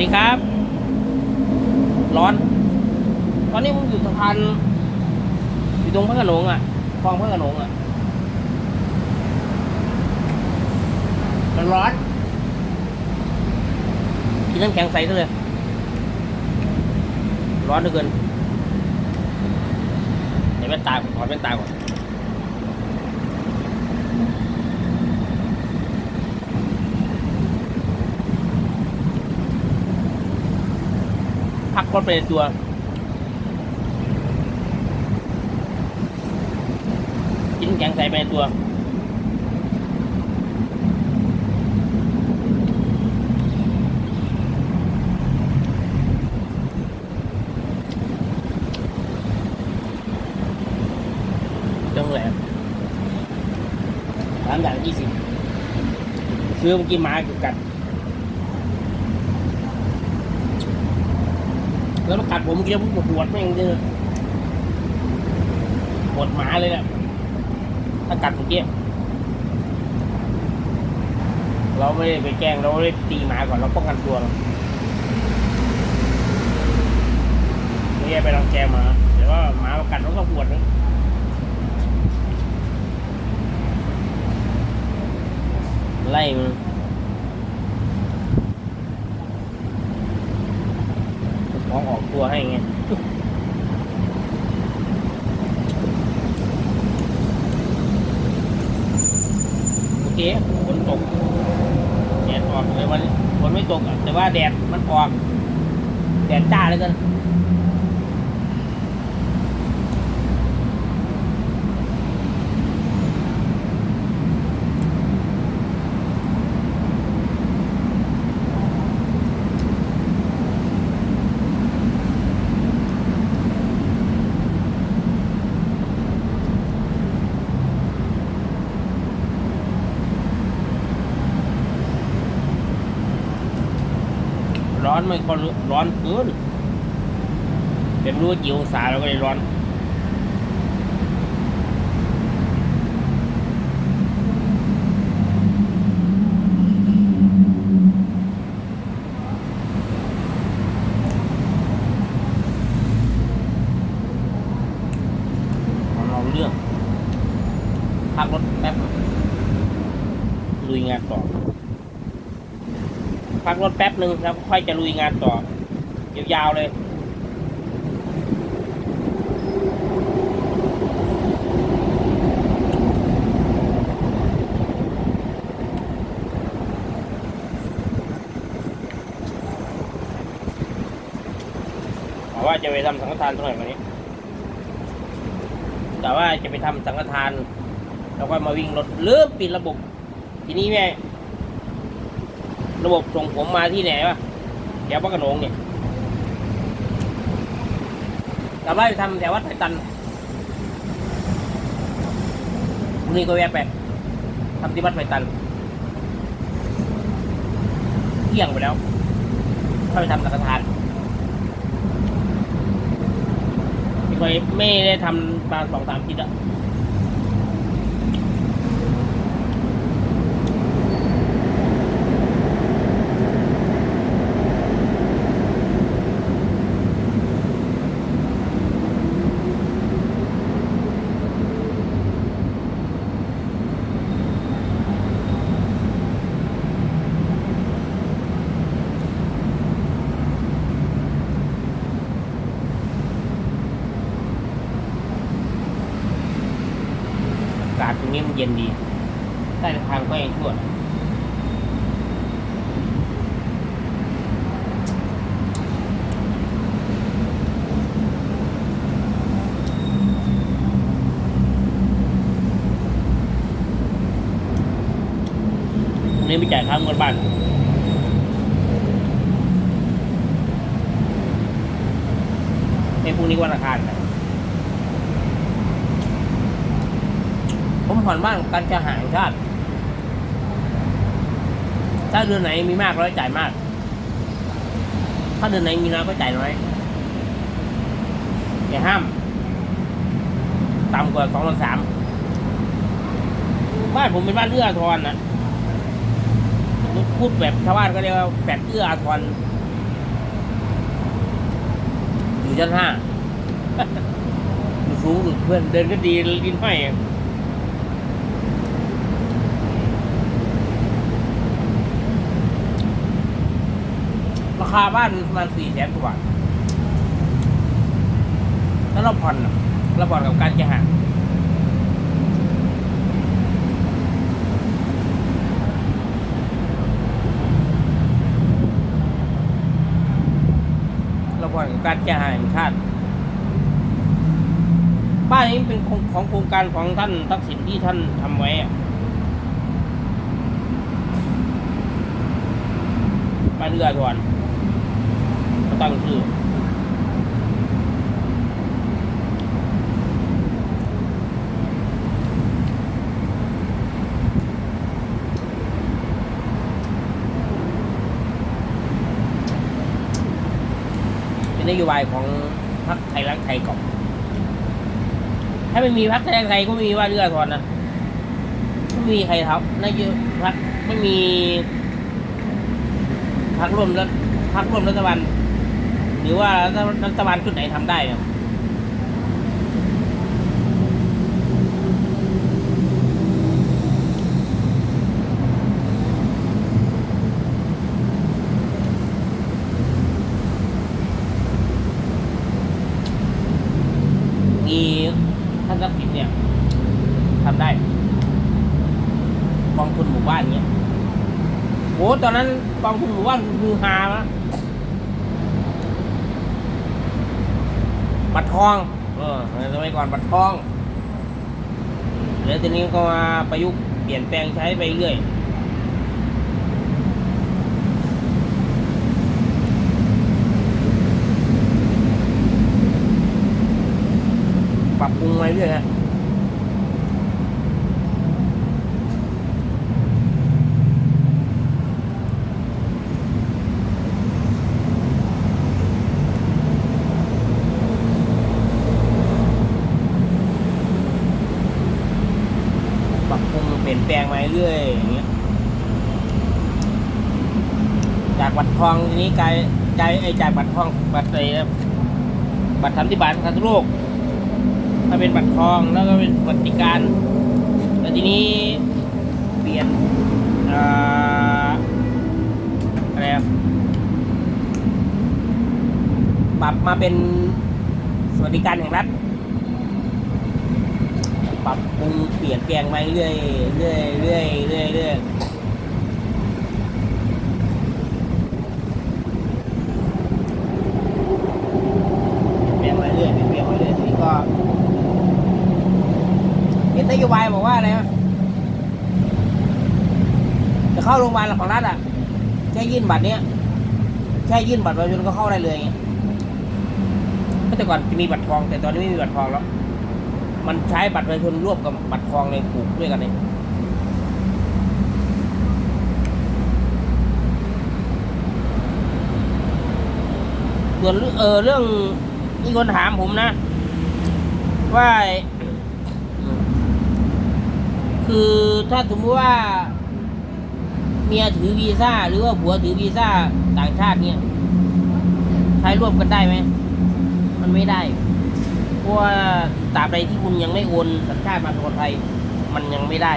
ดีครับ ร้อน ตอนนี้ผมอยู่สะพานอยู่ตรงพระโขนงอะคลองพระโขนงอะมันร้อนกินน้ำแข็งใสซะเลย ร้อนเหลือเกินเดี๋ยวแว่นตาก่อนถอดแว่นตาก่อน พักรถไปในตัว กินแข็งใส่ไปในตัว จังแหลมสามอย่างยี่สิบซื้อเมื่อกี้หมากัด แล้วมันกัดผมเมื่อกี้ผมปวดแม่งเลยปวดหมาเลยเนี่ยถ้ากัดเมื่อกี้เราไม่ได้ไปแกล้งเราไม่ได้ตีหมาก่อนเราป้องกันตัวเราไม่ได้ไปรังแกหมาแต่ว่าหมามากัดเราก็ปวดนะไล่มัน ท้องออกตัวให้ไงโอเคฝนตกแดดออกเลยวันฝนไม่ตกอะแต่ว่าแดดมันออกแดดจ้าเลยกัน อนไม่ก็ร้อนเกินเป็นรู้ว่ากี่องศาเราก็เลยร้อนของเราเรื่องพักรถแป๊บลุยงานต่อ พักรถแป๊บหนึ่งแล้วค่อยจะลุยงานต่อยาวๆเลยว่าจะไปทำสังฆทานเท่าไหร่วันนี้ แต่ว่าจะไปทำสังฆทาน แล้วก็มาวิ่งรถเริ่มปิดระบบ ทีนี้แม่ ระบบส่งผมมาที่ไหนวะแถวพระนงเนี่ยกลับบ้านไปทำแถววัดไผ่ตันพรุ่งนี้ก็แวะไปทำที่วัดไผ่ตันเที่ยงไปแล้วเข้าไปทำสังฆทานไม่ได้ทำมาสองสามอาทิตย์แล้ว ศตรงนี้มันเย็นดีใต้สะพานก็ยังชั่วตรงนี้ไปจ่ายค่าเงินบ้านในพรุ่งนี้วันอังคารนะ ผ่อนบ้านการจะหาแห่งชาติ ถ้าเดือนไหนมีมากเราจ่ายมาก ถ้าเดือนไหนมีน้อยก็จ่ายน้อยอย่าห้ามต่ำกว่าสองพันสามบ้านผมเป็นบ้านเอื้ออาทรนะพูดแบบชาวบ้านก็เรียกว่าแฟดเอื้ออาทรอยู่ชั้นห้าอยู่สูงสุดเพื่อนเดินก็ดีลินห้อยอะรา คาบ้านประมาณสี่แสนกว่าบาทแล้วเราผ่อนอะเราผ่อนกับการแกหาเราผ่อนกับการแกหาแห่งชาติบ้านนี้เป็นของโครงการของท่านทักษิณที่ท่านทำไว้อะบ้านเอื้อทวน ตั้งชื่อเป็นนโยบายของพรรคไทยรักไทยก่อนถ้าไม่มีพรรคไทยรักไทยก็ไม่มีว่าเรือทอนนะไม่มีใครทำนายพรรคไม่มีพรรคร่วมรัฐพรรคร่วมรัฐบาล หรือว่ารัฐบาลชุดไหนทำได้เนี่ยมีท่านทักษิณเนี่ยทำได้กองทุนหมู่บ้านเนี้ยโหตอนนั้นกองทุนหมู่บ้านคือฮามะ บัตรทองเออสมัยก่อนบัตรทองแล้วทีนี้ก็มาประยุกต์เปลี่ยนแปลงใช้ไปเรื่อยปรับปรุงไปเรื่อยฮะปรับปรุงเปลี่ยน แปลงมาเรื่อยอย่างเงี้ยจากบัตรทองทีนี้กลายกลายไอ้จากบัตรทองบัตรอะไรนะบัตรสามสิบบาทคันโรคถ้าเป็นบัตรทองแล้วก็เป็นบัตรติการแล้วทีนี้เปลี่ยนอ่าอะไรอะปรับมาเป็นสวัสดิการแห่งรัฐ รับปรุงเปลี่ยนแปลงไปเรื่อยเรื่อยเรื่อยเรื่อยเรื่อยเปลี่ยนไปเรื่อยเปลี่ยนแปลงไปเรื่อยทีนี้ก็เห็นนโยบายบอกว่าอะไรนะจะเข้าโรงพยาบาลของรัฐอะแค่ยื่นบัตรเนี้ยแค่ยื่นบัตรประชาชนก็เข้าได้เลยไงเมื่อแต่ก่อนจะมีบัตรทอง แต่ตอนนี้ไม่มีบัตรทองแล้ว มันใช้บัตรประชาชนร่วมกับบัตรทองในปลูกด้วยกันเองส่วนเองเออเรื่องมีคนถามผมนะ ว่า คือถ้าสมมติว่า เมียถือวีซ่า หรือว่าผัวถือวีซ่าต่างชาติเนี่ยใช้ร่วมกันได้ไหม มันไม่ได้ เพราะว่าตราบใดที่คุณยังไม่โอนสัญชาติมาเป็นคนไทย มันยังไม่ได้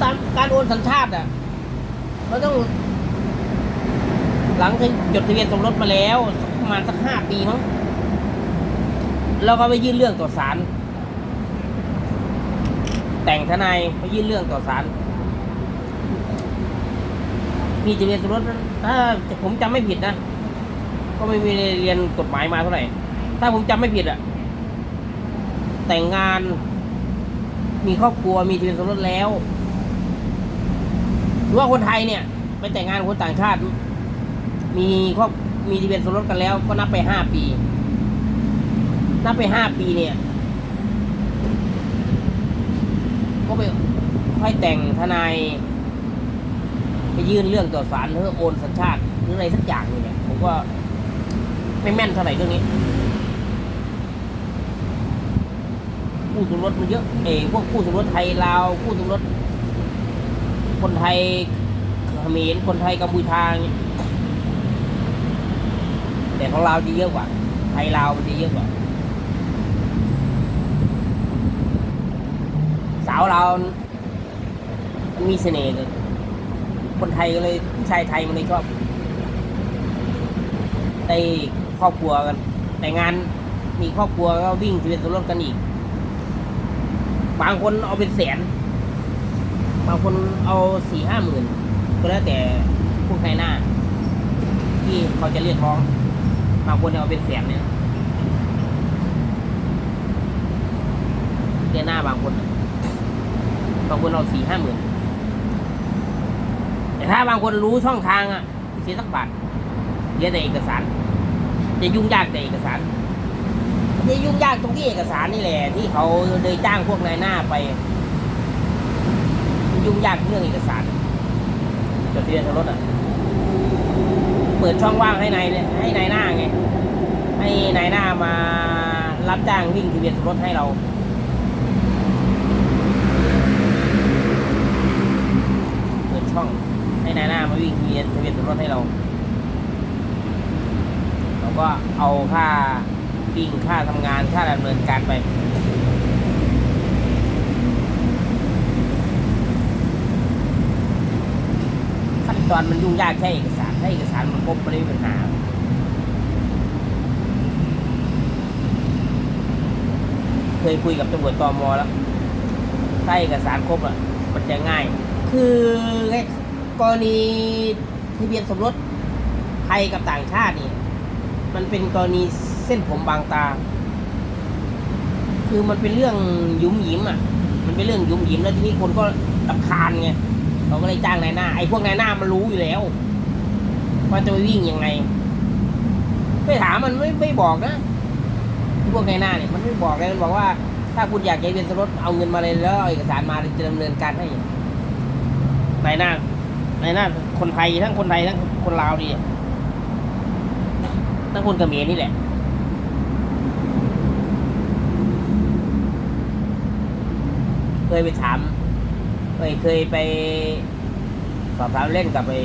ตามการโอนสัญชาติอะเราต้อง หลังจากจดทะเบียนสมรสมาแล้วประมาณสักห้าปีมั้งแล้วก็ไปยื่นเรื่องต่อศาลแต่งทนายไปยื่นเรื่องต่อศาลมีทะเบียนสมรสถ้าผมจำไม่ผิดนะ ก็ไม่มีเรียนกฎหมายมาเท่าไหร่ ถ้าผมจำไม่ผิดอะแต่งงาน มีครอบครัวมีทะเบียนสมรสแล้ว หรือว่าคนไทยเนี่ย ไปแต่งงานคนต่างชาติ มีครอบมีทะเบียนสมรสกันแล้ว ก็นับไปห้าปี นับไปห้าปีเนี่ย ก็ไปค่อยแต่งทนายไปยื่นเรื่องต่อศาลเพื่อโอนสัญชาติหรืออะไรสักอย่างนึงเนี่ยผมก็ ไม่แม่นเท่าไหร่เรื่องนี้คู่สมรสมันเยอะเอยพวกคู่สมรสไทยลาวคู่สมรสคนไทยเขมรคนไทยกัมพูชางงี้แต่ของเราจะเยอะกว่า ไทยลาวมันจะเยอะกว่า สาวเรามีเสน่ห์เลยคนไทยก็เลยผู้ชายไทยมันเลยชอบได้ ครอบครัวกัน แต่งานมีครอบครัวก็วิ่งทะเบียนสมรสกันอีก บางคนเอาเป็นแสน บางคนเอาสี่ห้าหมื่นก็แล้วแต่พวกไทยหน้า ที่เขาจะเรียกร้อง บางคนเอาเป็นแสนเนี่ยเรียกหน้าบางคน บางคนเอาสี่ห้าหมื่นแต่ถ้าบางคนรู้ช่องทางอะเสียสักบาทเรียกแต่เอกสาร จะยุ่งยากแต่เอกสารจะยุ่งยากตรงที่เอกสารนี่แหละ ที่เขาเลยจ้างพวกนายหน้าไป ยุ่งยากเรื่องเอกสารจดทะเบียนสมรสอะเปิดช่องว่างให้นายให้นายหน้าไงให้นายหน้ามารับจ้างวิ่งทะเบียนสมรสให้เราเปิดช่องให้นายหน้ามาวิ่งทะเบียนทะเบียนสมรสให้เรา ก็เอาค่าวิ่งค่าทำงานค่าดำเนินการไป ขั้นตอนมันยุ่งยากแค่เอกสารถ้าเอกสารมันครบไม่ได้ปัญหาเคยคุยกับตำรวจตอมอแล้วถ้าเอกสารครบอะมันจะง่าย คือกรณีทะเบียนสมรสไทยกับต่างชาตินี่ มันเป็นกรณีเส้นผมบางตา คือมันเป็นเรื่องยุ่มหยิมอะ มันเป็นเรื่องยุ่มหยิมแล้วทีนี้คนก็รำคาญไงเขาก็เลยจ้างนายหน้า ไอ้พวกนายหน้ามันรู้อยู่แล้วว่าจะไปวิ่งยังไงไม่ถามมันไม่ไม่บอกนะพวกนายหน้าเนี่ยมันไม่บอกเลยมันบอกว่า ถ้าคุณอยากจะเป็นสรสเอาเงินมาเลยแล้วเอาเอกสารมาจะดำเนินการให้นายหน้านายหน้า คนไทยทั้งคนไทยทั้งคนลาวดี ทั้งคนเขมรนี่แหละ เคยไปถามเคยเคยไปสอบถามเล่นกับไอ้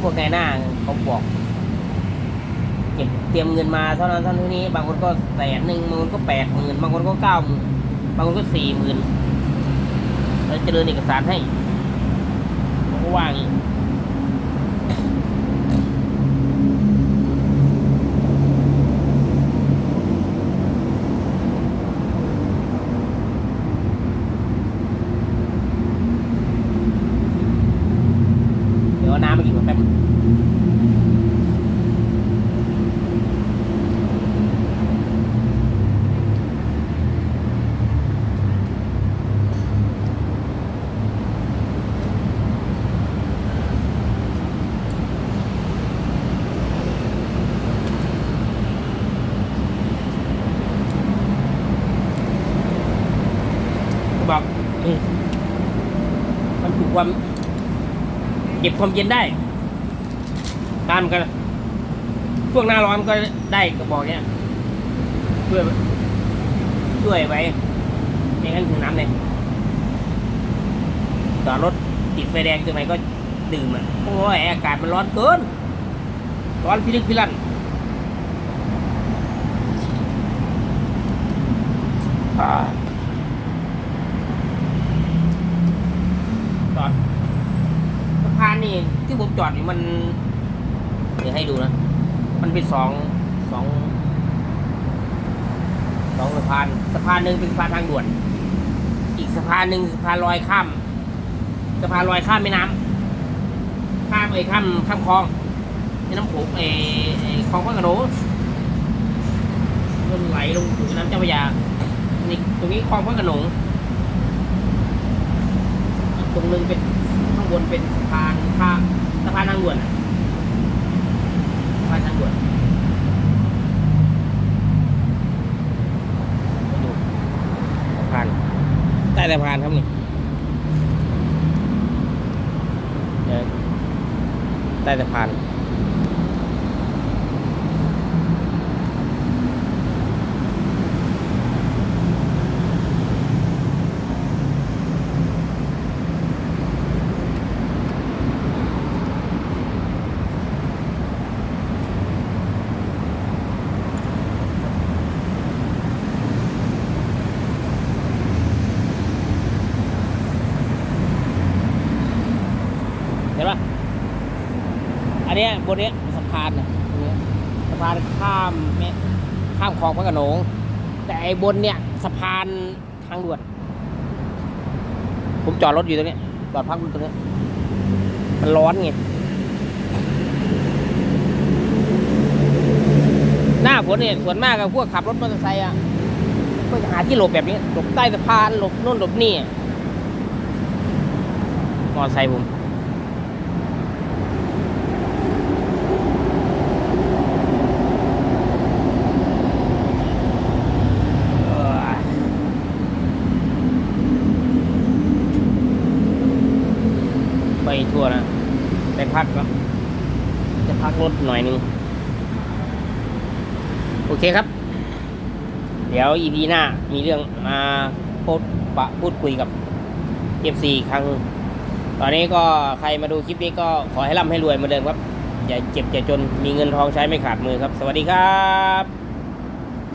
พวกนายหน้าเขาบอกเก็บเตรียมเงินมาเท่านั้นเท่านี้ บางคนก็แสนหนึ่งบางคนก็แปดหมื่นบางคนก็เก้าหมื่นบางคนก็สี่หมื่นเราจะเดินเอกสารให้เขาก็ว่าอย่างนี้เดี๋ยวเอาน้ำมากินก่อนแป๊บนึง ก็บอกเอ้ยมันถูก ความ เก็บความเย็นได้ตามกันช่วงหน้าร้อนก็ได้กระบอกเนี้ยช่วยช่วยไว้ในขั้นถุงน้ำเลยจอดรถติดไฟแดงตรงไหนก็ดื่มอะโอ้ยอากาศมันร้อนเกิน ร้อนพิลึกพิลั่นอ่า จอดสะพานนี่ที่ผม จอดอยู่มันเดี๋ยวให้ดูนะ มันเป็นสองสองสองสะพานสะพานหนึ่งเป็นสะพานทางด่วน อีกสะพานหนึ่งสะพานลอยข้ามสะพานลอยข้ามแม่น้ำข้ามไอ้ข้ามข้ามคลองแม่น้ำโขงไอ้ไอคลองพระโขนงมันไหลลงสู่แม่น้ำเจ้าพระยานี่ตรงนี้คลองพระโขนงอีกตรงนึงเป็นข้างบนเป็นสะพานข้ามสะ พานทางด่วนะสะพานทางด่วนไปดูสะพานใต้สะพานครับนี่ใต้สะพาน อันเนี้ยบนเนี้ยสะพานนะตรงเนี้ยสะพานข้ามแม่ข้ามคลองพระโขนง แต่ไอ้บนเนี่ยสะพานทางด่วน ผมจอดรถอยู่ตรงเนี้ยจอดพักรถตรงเนี้ยมันร้อนไงหน้าฝนเนี่ยส่วนมากกับพวกขับรถมอเตอร์ไซค์อะก็จะหาที่หลบแบบนี้หลบใต้สะพานหลบโน่นหลบนี่มอเตอร์ไซค์ผม เอ่อไป ทั่วนะไปพักก็จะพักรถหน่อยนึง โอเคครับ เดี๋ยว EP หน้ามีเรื่องมาพูดปะพูดคุยกับ FC อีครั้ง ตอนนี้ก็ใครมาดูคลิปนี้ก็ขอให้ร่ำให้รวยเหมือนเดิมครับ อย่าเจ็บอย่าจนมีเงินทองใช้ไม่ขาดมือครับ สวัสดีครับ